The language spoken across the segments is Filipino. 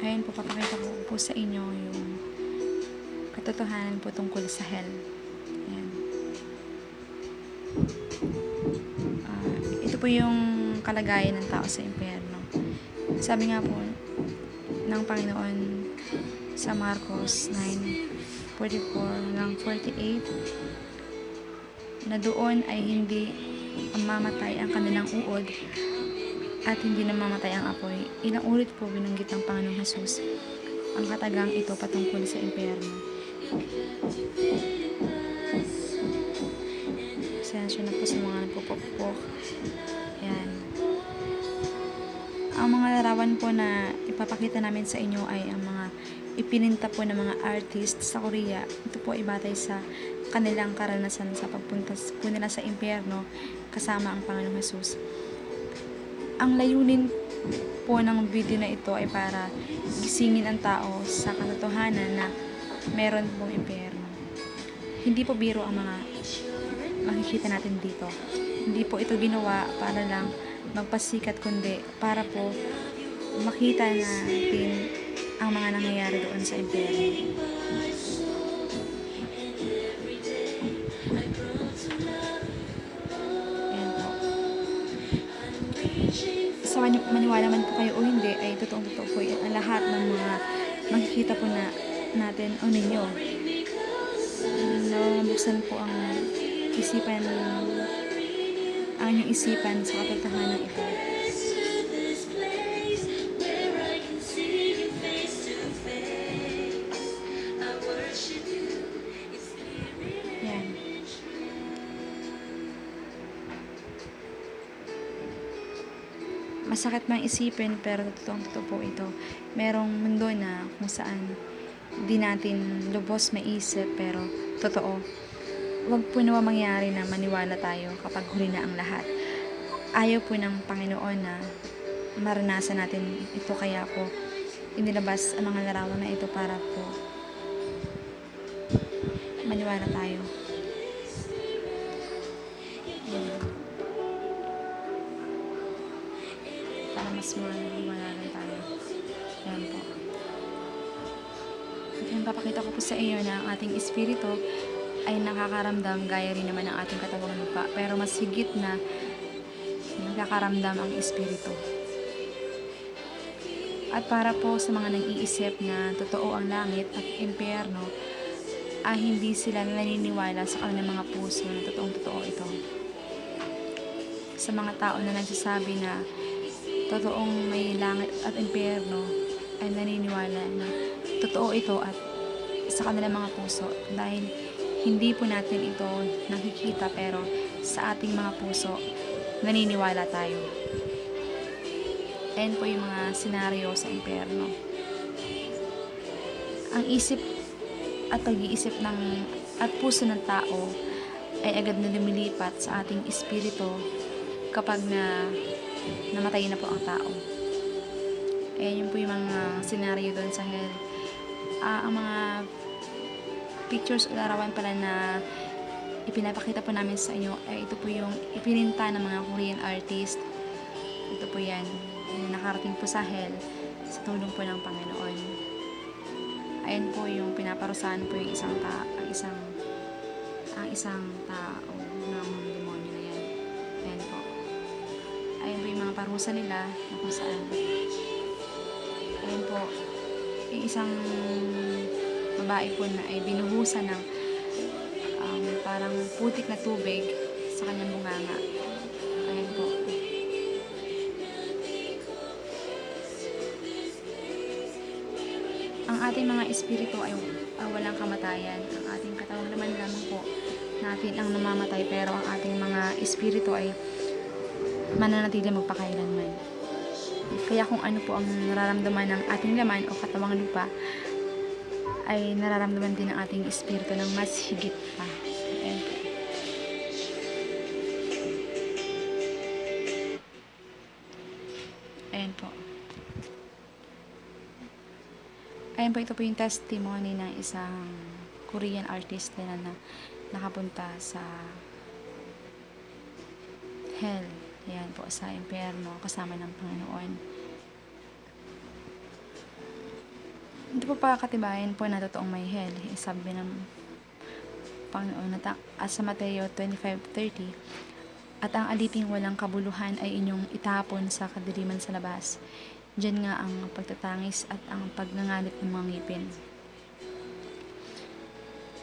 Ayan po, papakita ko po sa inyo yung katotohanan po tungkol sa hell. Ayan. Ah, ito po yung kalagayan ng tao sa impyerno. Sabi nga po ng Panginoon sa Marcos 9:44 hanggang 48 na doon ay hindi mamatay ang kanilang uod at hindi namamatay ang apoy. Ilang ulit po binanggit ng Panginoong Jesus ang katagang ito patungkol sa impyerno. Pasensya na po sa mga nagpupukpok. Yan. Ang mga larawan po na ipapakita namin sa inyo ay ang mga ipininta po ng mga artist sa Korea. Ito po ay batay sa kanilang karanasan sa pagpunta po nila sa impyerno kasama ang Panginoong Jesus. Ang layunin po ng video na ito ay para gisingin ang tao sa katotohanan na meron pong impyerno. Hindi po biro ang mga makikita natin dito. Hindi po ito ginawa para lang magpasikat kundi para po makita natin ang mga nangyayari doon sa impyerno. Maniwala man po kayo o hindi, ay totoong totoo po. Ang lahat ng mga makikita po na natin o ninyo. Nabuksan po ang isipan ang inyong isipan sa katotohanan ito. Masakit mang isipin pero totoong totoo po ito. Merong mundo na kung saan di natin lubos maisip pero totoo. Huwag po nawa mangyari na maniwala tayo kapag huli na ang lahat. Ayaw po ng Panginoon na maranasan natin ito kaya po inilabas ang mga larawan na ito para po maniwala tayo. Para mas maniwalagan tayo. Yan po. At yung papakita ko po sa inyo na ang ating espiritu ay nakakaramdam gaya rin naman ng ating katawang lupa. Pero mas higit na nakakaramdam ang espiritu. At para po sa mga nag-iisip na totoo ang langit at impyerno, ay hindi sila naniniwala sa kanilang mga puso na totoong totoo ito. Sa mga tao na nagsasabi na totoong may langit at impyerno, ay naniniwala na totoo ito at sa kanilang mga puso dahil hindi po natin ito nakikita pero sa ating mga puso naniniwala tayo. Ayan po yung mga senaryo sa impyerno. Ang isip at pag-iisip ng at puso ng tao ay agad na lumilipat sa ating espiritu kapag na namatay na po ang tao. Ayan yung po yung mga senaryo doon sa hell. Ah, ang mga pictures o larawan pala na ipinapakita po namin sa inyo ay ito po yung ipininta ng mga Korean artist. Ito po yan. Nakarating po sa hell sa tulong po ng Panginoon. Ayan po yung pinaparusahan po yung isang ta ang isang ang isang tao parusa nila na kung saan. Ayan po. Yung isang babae po na ay binuhusan ng um, parang putik na tubig sa kanyang bunganga. Ayan po. Ang ating mga espiritu ay ah, walang kamatayan. Ang ating katawan naman lamang po natin ang namamatay pero ang ating mga espiritu ay mananatili magpakailanman. Kaya kung ano po ang nararamdaman ng ating laman o katawang lupa, ay nararamdaman din ng ating espiritu ng mas higit pa. Ayan. Ayan po. Ayan po, ito po yung testimony ng isang Korean artist na, na nakapunta sa hell. Ayan po, sa impyerno kasama ng Panginoon. Ito po pakakatibayan po na totoong may hell. Eh, Sabi ng Panginoon na ta- as sa Mateo 25.30 At ang aliping walang kabuluhan ay inyong itapon sa kadiliman sa labas. Diyan nga ang pagtatangis at ang pagngangalit ng mga ngipin.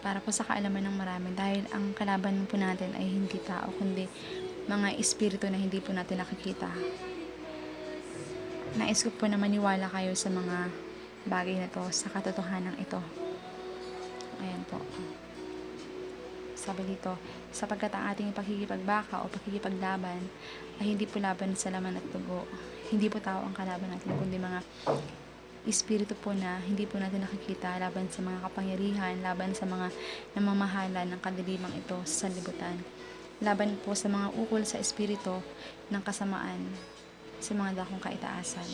Para po sa kaalaman ng marami dahil ang kalaban po natin ay hindi tao kundi mga espiritu na hindi po natin nakikita. Nais ko po na maniwala kayo sa mga bagay na to, sa katotohanan ito. Ayan po. Sabi dito, sapagkat ang ating pakikipagbaka o pakikipaglaban ay hindi po laban sa laman at dugo. Hindi po tao ang kalaban natin, kundi mga espiritu po na hindi po natin nakikita laban sa mga kapangyarihan, laban sa mga namamahala ng kadilimang ito sa sanlibutan. Laban po sa mga ukol sa espiritu ng kasamaan sa mga dakong kaitaasan.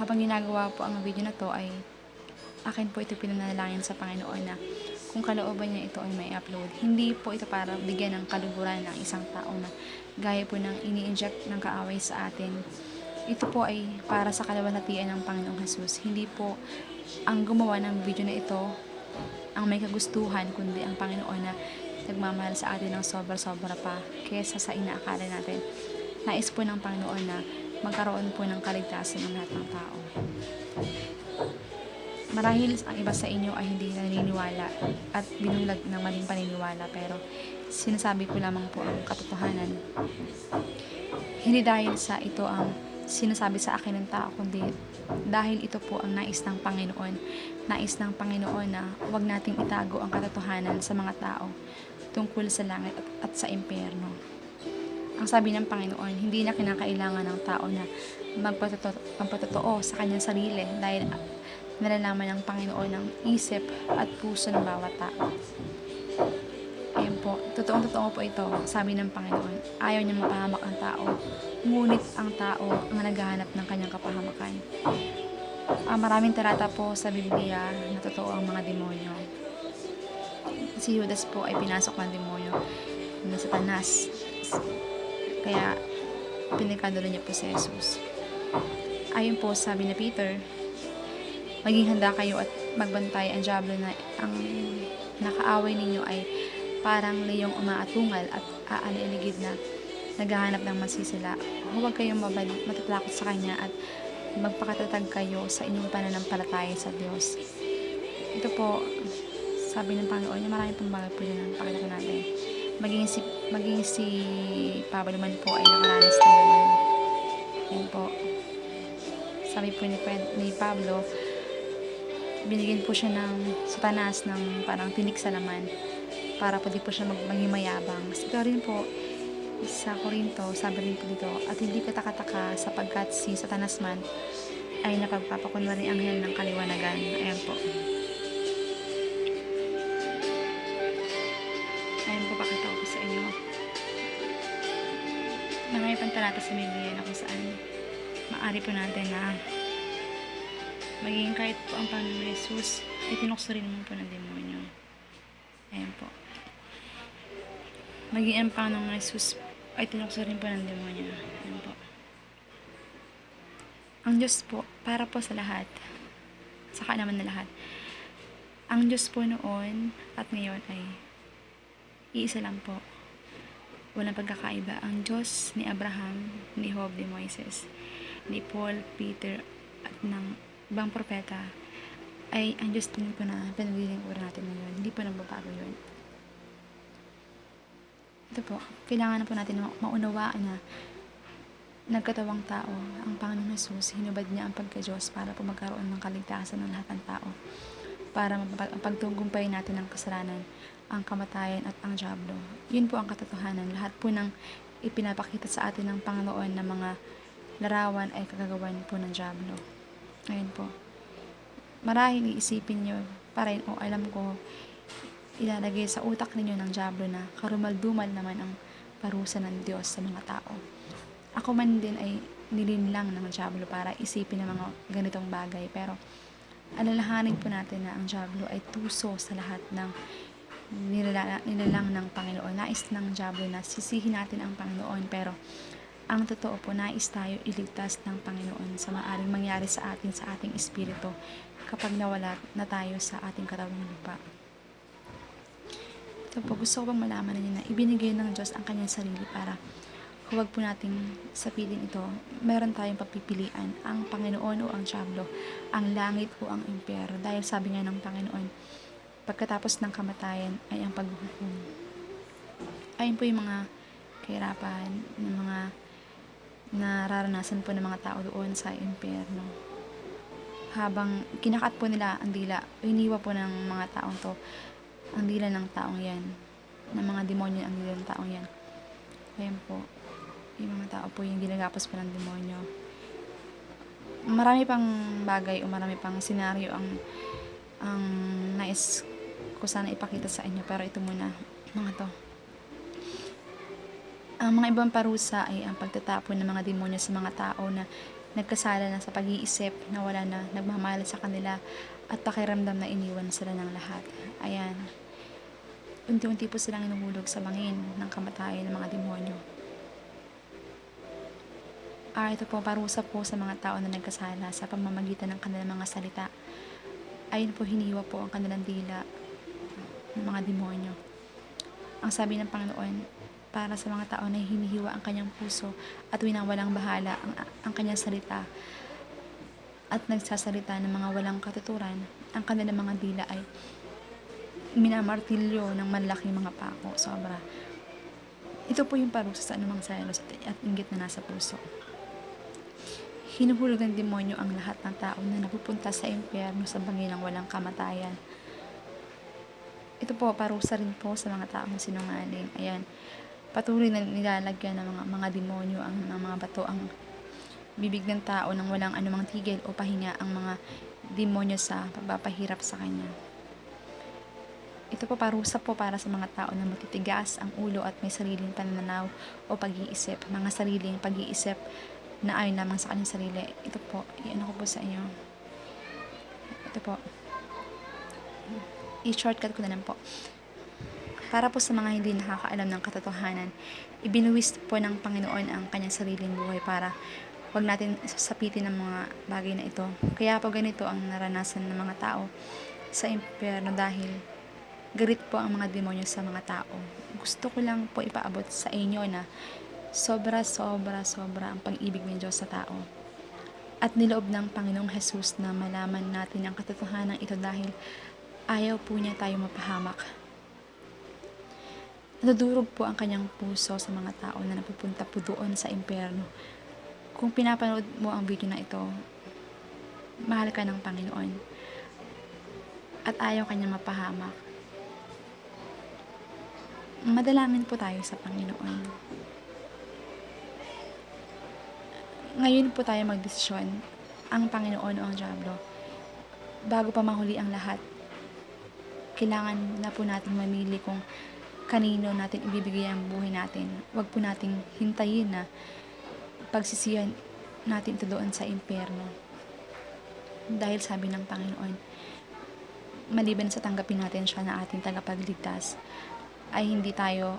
Habang ginagawa po ang video na to ay akin po ito pinanalangin sa Panginoon na kung kalooban niya ito ay may upload. Hindi po ito para bigyan ng kaluguran ng isang tao na gaya po ng ini-inject ng kaaway sa atin. Ito po ay para sa kalawalhatian ng Panginoong Jesus. Hindi po ang gumawa ng video na ito ang may kagustuhan, kundi ang Panginoon na nagmamahal sa atin ng sobra-sobra pa kesa sa inaakala natin. Nais po ng Panginoon na magkaroon po ng kaligtasan ng lahat ng tao. Marahil ang iba sa inyo ay hindi naniniwala at binulag ng maling paniniwala pero sinasabi ko lamang po ang katotohanan. Hindi dahil sa ito ang sinasabi sa akin ng tao kundi dahil ito po ang nais ng Panginoon. Nais ng Panginoon na huwag nating itago ang katotohanan sa mga tao tungkol sa langit at, at sa impyerno. Ang sabi ng Panginoon, hindi na kinakailangan ng tao na magpatotoo, sa kanyang sarili dahil nalalaman ng Panginoon ang isip at puso ng bawat tao. Ayun po, totoong totoo po ito, sabi ng Panginoon. Ayaw niya mapahamak ang tao, ngunit ang tao ang naghahanap ng kanyang kapahamakan. Ah, maraming talata po sa Biblia na totoo ang mga demonyo. Si Judas po ay pinasok ng demonyo ng satanas. Kaya pinagkadalo niya po si Jesus. Ayon po sabi ni Peter, maging handa kayo at magbantay ang Diablo na ang nakaaway ninyo ay parang leyong umaatungal at aaliligid na naghahanap ng masisila. Huwag kayong mabal- matatakot sa kanya at magpakatatag kayo sa inyong pananampalataya sa Diyos. Ito po, sabi ng Panginoon niya, marami pong bagay po yun ang pakita natin. Maging si, maging si Pablo man po ay nakaranas ng ganun. Yan po. Sabi po ni, ni Pablo, binigyan po siya ng satanas ng parang tinik sa laman para po di po siya mag- maging mayabang. Ito rin po, sa Korinto, sabi rin po dito, at hindi katakataka sapagkat si Satanas man ay napagpapakunwari anghel ng kaliwanagan. Ayan po. Talata sa Biblia na kung saan maari po natin na maging kahit po ang Panginoon Jesus ay tinukso rin naman po ng demonyo. Ayan po. Maging ang Panginoong Jesus ay tinukso rin po ng demonyo. Ayan po. Ang Diyos po, para po sa lahat, saka naman na lahat, ang Diyos po noon at ngayon ay iisa lang po. Walang pagkakaiba. Ang Diyos ni Abraham, ni Job, ni Moises, ni Paul, Peter, at ng ibang propeta, ay ang Diyos din po na pinaglilingkuran natin ngayon. Hindi po nagbabago yun. Ito po, kailangan na po natin na maunawaan na nagkatawang tao, ang Panginoon Jesus, hinubad niya ang pagka-Diyos para po magkaroon ng kaligtasan ng lahat ng tao. Para mapag- pagtunggumpay natin ang kasalanan, ang kamatayan at ang Diablo. Yun po ang katotohanan. Lahat po ng ipinapakita sa atin ng Panginoon na mga larawan ay kagagawan po ng Diablo. Ayun po. Marahil iisipin nyo, para o alam ko, ilalagay sa utak ninyo ng Diablo na karumaldumal naman ang parusa ng Diyos sa mga tao. Ako man din ay nilinlang ng Diablo para isipin ng mga ganitong bagay. Pero alalahanin po natin na ang Diablo ay tuso sa lahat ng nilala, nilalang ng Panginoon. Nais ng Diablo na sisihin natin ang Panginoon. Pero Ang totoo po, nais tayo iligtas ng Panginoon sa maaring mangyari sa atin sa ating espiritu kapag nawala na tayo sa ating katawang lupa. Ito po, gusto ko bang malaman ninyo na ibinigay ng Diyos ang kanyang sarili para huwag po nating sapitin ito. Meron tayong papipilian, ang Panginoon o ang Diablo, ang langit o ang impyerno. Dahil sabi nga ng Panginoon, pagkatapos ng kamatayan ay ang paghuhukom. Ayun po yung mga kahirapan, ng mga nararanasan po ng mga tao doon sa impyerno. Habang kinakat po nila ang dila, iniwa po ng mga taong to ang dila ng taong yan, ng mga demonyo ang dila ng taong yan. Ayan po, yung mga tao po yung ginagapos po ng demonyo. Marami pang bagay o marami pang senaryo ang ang nais ko sana ipakita sa inyo pero ito muna mga to ang mga ibang parusa ay ang pagtatapon ng mga demonyo sa mga tao na nagkasala na sa pag-iisip na wala na nagmamahal sa kanila at pakiramdam na iniwan sila ng lahat. Ayan. Unti-unti po silang inuhulog sa bangin ng kamatayan ng mga demonyo. Ah, ito po, parusa po sa mga tao na nagkasala sa pamamagitan ng kanilang mga salita. Ayun po, hiniwa po ang kanilang dila ng mga demonyo. Ang sabi ng Panginoon, para sa mga tao na hinihiwa ang kanyang puso at winawalang bahala ang, ang kanyang salita at nagsasalita ng mga walang katuturan, ang kanilang mga dila ay minamartilyo ng malaking mga pako. Sobra. Ito po yung parusa sa anumang selos at, at inggit na nasa puso. Hinuhulog ng demonyo ang lahat ng tao na napupunta sa impyerno sa bangin ng walang kamatayan. Ito po, parusa rin po sa mga taong sinungaling. Ayan, patuloy na nilalagyan ng mga, mga demonyo ang ng mga bato ang bibig ng tao nang walang anumang tigil o pahinga ang mga demonyo sa pagpapahirap sa kanya. Ito po parusa po para sa mga tao na matitigas ang ulo at may sariling pananaw o pag-iisip, mga sariling pag-iisip na ayon lamang sa kanyang sarili. Ito po, iyan ko po sa inyo. Ito po. I-shortcut ko na lang po. Para po sa mga hindi nakakaalam ng katotohanan, ibinuwis po ng Panginoon ang kanyang sariling buhay para wag natin sapitin ang mga bagay na ito. Kaya po ganito ang naranasan ng mga tao sa impyerno dahil galit po ang mga demonyo sa mga tao. Gusto ko lang po ipaabot sa inyo na sobra, sobra, sobra ang pag-ibig ng Diyos sa tao. At niloob ng Panginoong Jesus na malaman natin ang katotohanan ito dahil ayaw po niya tayo mapahamak Nadudurog po ang kanyang puso sa mga tao na napupunta po doon sa impyerno. Kung pinapanood mo ang video na ito, mahal ka ng Panginoon. At ayaw kanya mapahamak. Madalangin po tayo sa Panginoon. Ngayon po tayo magdesisyon ang Panginoon o ang Diablo. Bago pa mahuli ang lahat, kailangan na po natin mamili kung kanino natin ibibigay ang buhay natin. Huwag po nating hintayin na pagsisiyan natin ito doon sa impyerno. Dahil sabi ng Panginoon, maliban sa tanggapin natin siya na ating tagapagligtas, ay hindi tayo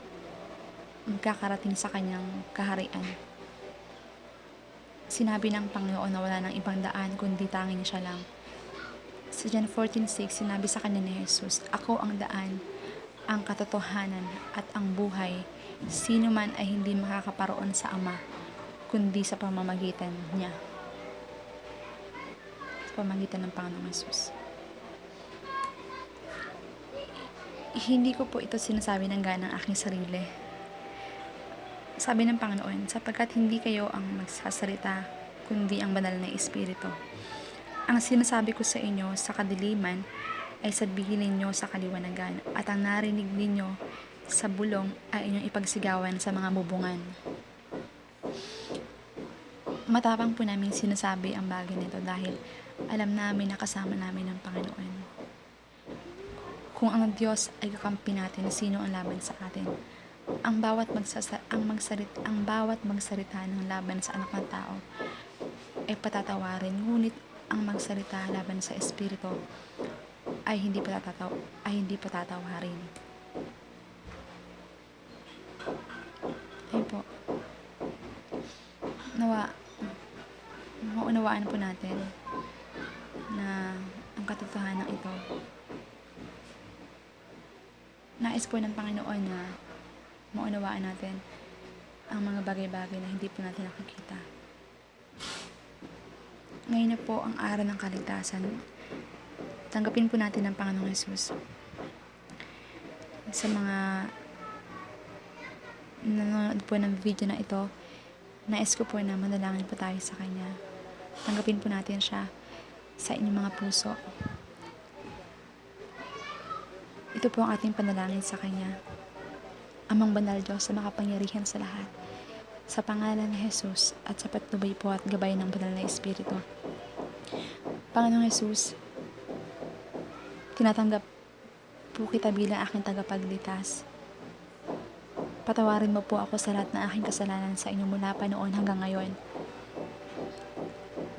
magkakarating sa kanyang kaharian. Sinabi ng Panginoon na wala ng ibang daan kundi tanging siya lang. Sa John 14.6, sinabi sa kanya ni Jesus, Ako ang daan, ang katotohanan at ang buhay, sino man ay hindi makakaparoon sa Ama, kundi sa pamamagitan niya. Sa pamamagitan ng Panginoong Yesus. Hindi ko po ito sinasabi ng ganang aking sarili. Sabi ng Panginoon, sapagkat hindi kayo ang magsasalita, kundi ang banal na Espiritu. Ang sinasabi ko sa inyo sa kadiliman ay sabihin ninyo sa kaliwanagan at ang narinig ninyo sa bulong ay inyong ipagsigawan sa mga bubungan. Matapang po namin sinasabi ang bagay nito dahil alam namin na kasama namin ang Panginoon. Kung ang Diyos ay kakampi natin, sino ang laban sa atin? Ang bawat magsasa ang magsarit ang bawat magsalita ng laban sa anak ng tao ay patatawarin, ngunit ang magsalita laban sa espiritu ay hindi patataw ay hindi patatawarin. Ayun po. nawa maunawaan po natin na ang katotohanan ito nais po ng Panginoon na maunawaan natin ang mga bagay-bagay na hindi po natin nakikita. Ngayon na po ang araw ng kaligtasan. Tanggapin po natin ang Panginoong Yesus. Sa mga nanonood po ng video na ito, nais ko po na manalangin po tayo sa Kanya. Tanggapin po natin siya sa inyong mga puso. Ito po ang ating panalangin sa Kanya. Amang banal Diyos sa makapangyarihan sa lahat. Sa pangalan ni Jesus at sa patnubay po at gabay ng banal na Espiritu. Panginoong Jesus, tinatanggap po kita bilang aking tagapagligtas. Patawarin mo po ako sa lahat ng aking kasalanan sa inyo mula pa noon hanggang ngayon.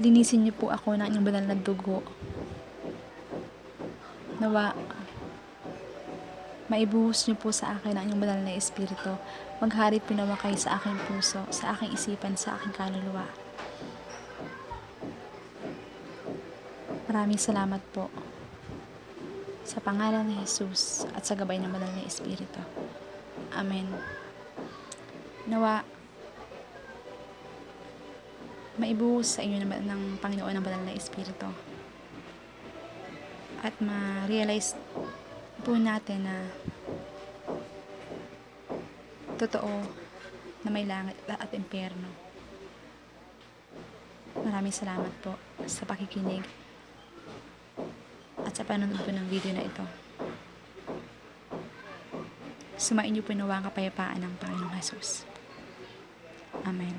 Linisin niyo po ako ng inyong banal na dugo. Nawa, maibuhos niyo po sa akin ang inyong banal na espiritu. Maghari pinawa kayo sa aking puso, sa aking isipan, sa aking kaluluwa. Maraming salamat po sa pangalan ni Jesus at sa gabay ng banal na espiritu. Amen. Nawa, maibuhos sa inyo ng, ng Panginoon ng banal na espiritu. At ma-realize po natin na totoo na may langit at impyerno. Maraming salamat po sa pakikinig sa panonood po ng video na ito. Sumain niyo po nawa ang kapayapaan ng Panginoong Jesus. Amen.